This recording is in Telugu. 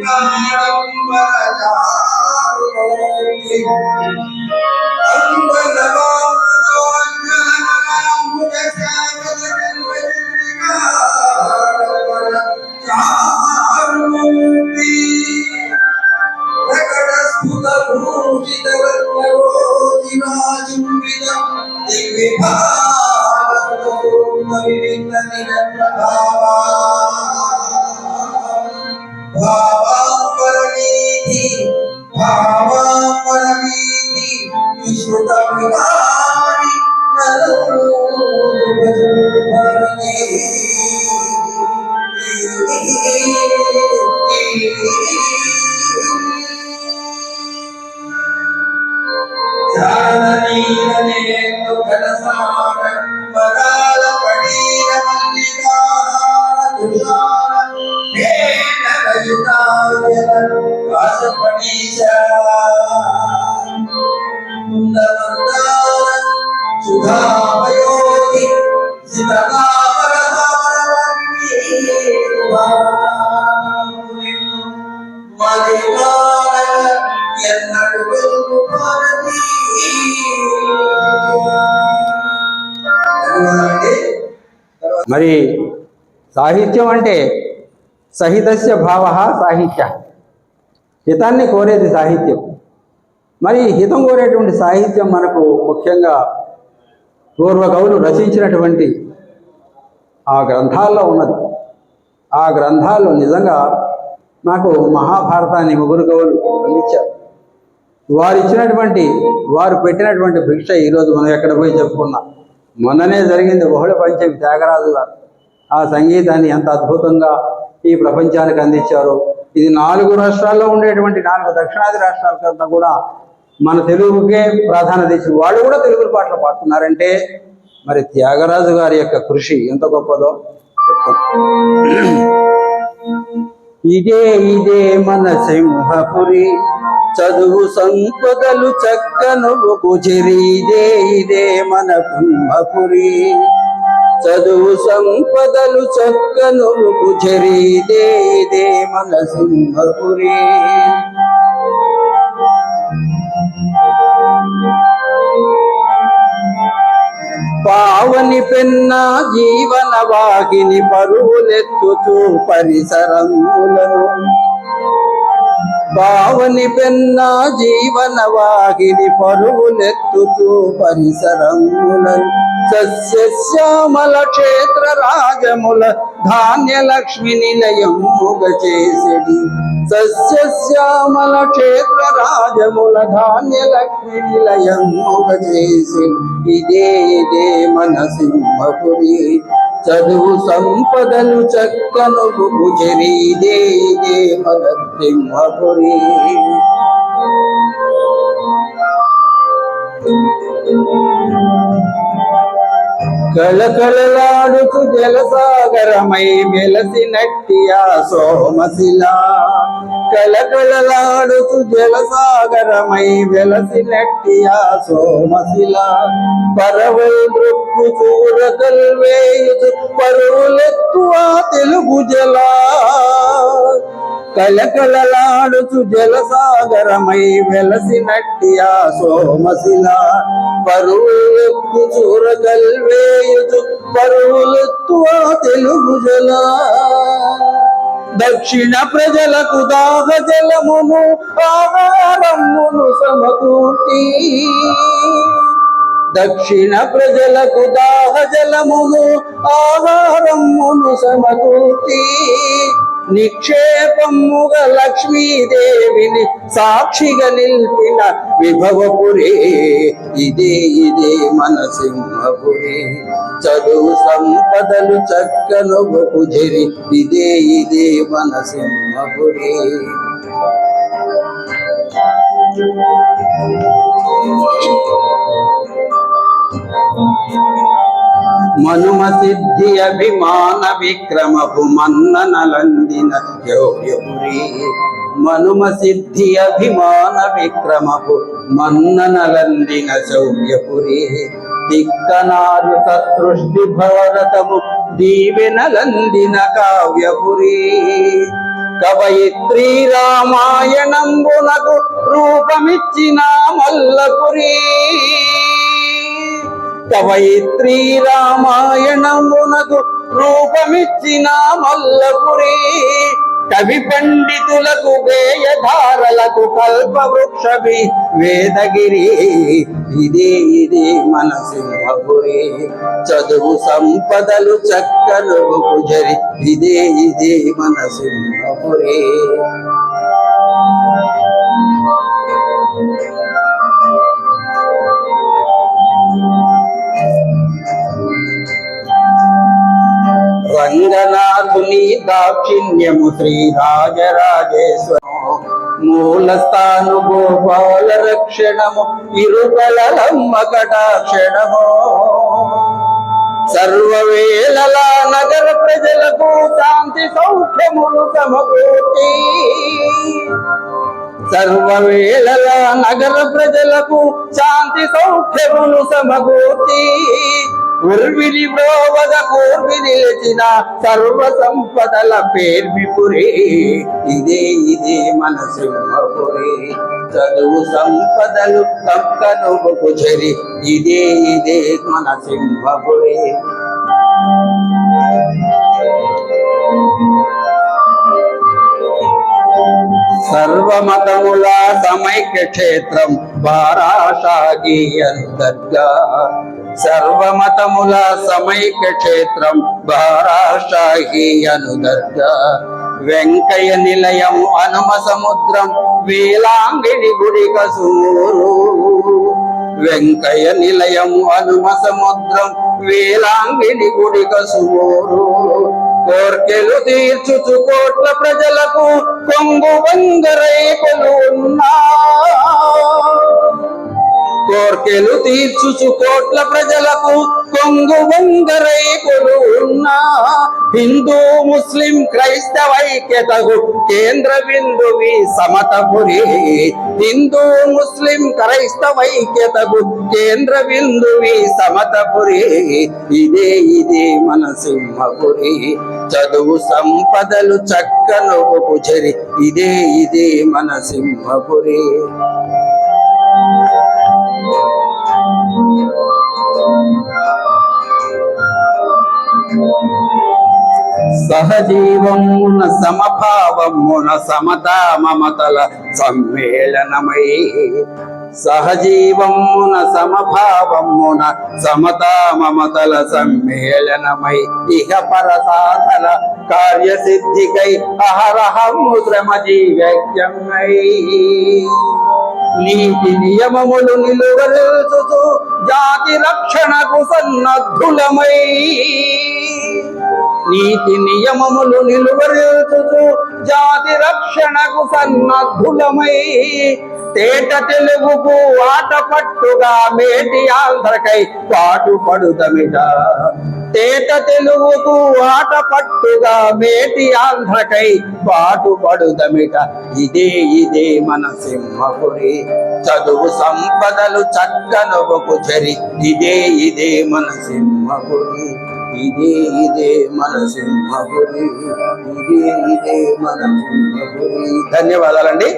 I'm ভাবাপরমেধি ভাবাপরমেধি বিশুদ্ধবিধারি নরোপজুপরণে మరి సాహిత్యం అంటే సహితస్య భావ సాహిత్య. హితాన్ని కోరేది సాహిత్యం. మరి హితం కోరేటువంటి సాహిత్యం మనకు ముఖ్యంగా పూర్వ కవులు రచించినటువంటి ఆ గ్రంథాల్లో ఉన్నది. ఆ గ్రంథాల్లో నిజంగా నాకు మహాభారతాన్ని ముగ్గురు కవులు అందించారు. వారు ఇచ్చినటువంటి వారు పెట్టినటువంటి భిక్ష ఈరోజు మనం ఎక్కడ పోయి చెప్పుకున్నాం. మొన్ననే జరిగింది బహుళ పంచమి త్యాగరాజు గారు. ఆ సంగీతాన్ని ఎంత అద్భుతంగా ఈ ప్రపంచానికి అందించారు. ఇది నాలుగు రాష్ట్రాల్లో ఉండేటువంటి నాలుగు దక్షిణాది రాష్ట్రాలకంతా కూడా మన తెలుగుకే ప్రాధాన్యత ఇచ్చి వాళ్ళు కూడా తెలుగు పాటలు పాడుతున్నారంటే మరి త్యాగరాజు గారి యొక్క కృషి ఎంత గొప్పదో ఇదే ఇదే మన సింహపురి చదువు సంపదలు చక్కను కుచిరి ఇదే మన కుంభపురి చదువు సంపదలు చక్కను కుచిరి ఇదే మన సింహపురి. పావని పెన్న జీవన వాగిని పరువులెత్తుచూ పరిసరములను పావని పెన్న జీవన వాహిని పరువులెత్తుచూ పరిసరములను సస్యశ్యామల క్షేత్ర రాజముల ధాన్య లక్ష్మి నిలయముగ చేసిడి. సస్యశ్యామల క్షేత్ర రాజముల ధాన్య లక్ష్మి నిలయముగ చేసి ఇదే ఇదే మన సింహపురి. చదువు సంపదలు చక్కను గుజరి ఇదే సింహపురి కళకళలాడుతు జలసాగరమై మెలసినట్టి ఆ సోమశిలా. కళకళలాడుతు జలసాగరమై వెలసినట్టి ఆ సోమశిల. పరవై మృక్కు చూర కల్వేయుచు పరువులెత్తు ఆ తెలుగు జలా. కలకలలాడుచు జలసాగరమై వెలసినట్టి ఆ సోమశిల. పరువులెత్తు చూర కల్వేయుచు పరువులెత్తు ఆ తెలుగు జలా. దక్షిణ ప్రజలకు దాహ జలమును ఆహారమును సమకూర్తి దక్షిణ ప్రజలకు దాహ జలమును ఆహారమును సమకూర్తి నిక్షేపముగ లక్ష్మీదేవిని సాక్షిగా నిలిపిన విభవపురే. ఇదే ఇదే మన సింహపురే చదువు సంపదలు చక్కను జరి ఇదే ఇదే మన సింహపురే Thank you. మనుమ సిద్ధి అభిమాన విక్రమపు మన్ననలందిన యౌర్యపురి మనుమ సిద్ధి అభిమాన విక్రమపు మన్ననలందిన శౌర్యపురి. తిక్కనారు సతృష్టి భారతము దీవెనలందిన కావ్యపురి. కవయిత్రి రామాయణంబునకు రూపమిచ్చిన మల్లపురీ. కవయిత్రి రామాయణమునకు రూపమిచ్చిన మల్లపురి. కవి పండితులకు గేయధారలకు కల్పవృక్షవి వేదగిరి. ఇది ఇది మన సింహపురి. చదువు సంపదలు చక్కలు కుజరి. ఇదే ఇది మన సింహపురి. రంగనాథుని దాక్షిణ్యము శ్రీ రాజరాజేశ్వరం మూలస్థాను గోపాల రక్షణము ఇరుకలమ్మ కటాక్షణము. సర్వవేళల నగర ప్రజలకు శాంతి సౌఖ్యములు సమకూర్తి సర్వవేళల నగర ప్రజలకు శాంతి సౌఖ్యములు సమకూర్తి ఉర్విని బ్రోవద కూర్మి నిలిచిన సర్వ సంపదల పేర్మిపురే ఇదే ఇదే మన సింహపురే. చదువు సంపదలు కక్కను చెరి. ఇదే ఇదే మన సింహపురే. సర్వమతముల సమైక్య క్షేత్రం బారాషాగి అంతర్గా సర్వమతముల సమైక క్షేత్రం బారాషాహి అనుదర్గా వెంకయ్య నిలయం హనుమ సముద్రం వేలాంగిడి గుడి కసూరు. వెంకయ్య నిలయం హనుమ సముద్రం వేలాంగిడి గుడి కసూరు. కోర్కెలు తీర్చుచు కోట్ల ప్రజలకు కొంగు వంగరేకులు ఉన్నా. కోర్కెలు తీర్చుచు కోట్ల ప్రజలకు కొంగు వంగరేకులు ఉన్నా హిందూ ముస్లిం క్రైస్తవైక్యతకు కేంద్ర బిందువి సమతపురి హిందూ ముస్లిం క్రైస్తవైక్యతకు కేంద్ర బిందువి సమతపురి ఇదే ఇదే మన సింహపురి. చదువు సంపదలు చక్కను చెరి ఇదే ఇదే మన సింహపురి. సహజీవమున సమభావమున సమతా మమతల సమ్మేళనమై. సహజీవమున సమభావమున సమతా మమతల సమ్మేళనమై. ఇహ పర సాధన కార్యసిద్ధికై అహరహము శ్రమ జీవ్యమై నీతి నియమములు నిలువల్చుతూ జాతి రక్షణకు సన్నద్ధులమై. నీతి నియమములు నిలువరించుతూ జాతి రక్షణకు సన్నద్ధులమై తేట తెలుగుకు ఆట పట్టుగా మేటి ఆంధ్రకై పాటు పడుదమిట తేట తెలుగుకు ఆట పట్టుగా మేటి ఆంధ్రకై పాటు పడుదమిట ఇదే ఇదే మన సింహపురి. చదువు సంపదలు చక్కనొకకు చరి. ఇదే ఇదే మన సింహపురి. ఇదే ఇదే మన సింహపురి ఇదే ఇదే మన సింహపురి. ధన్యవాదాలండి.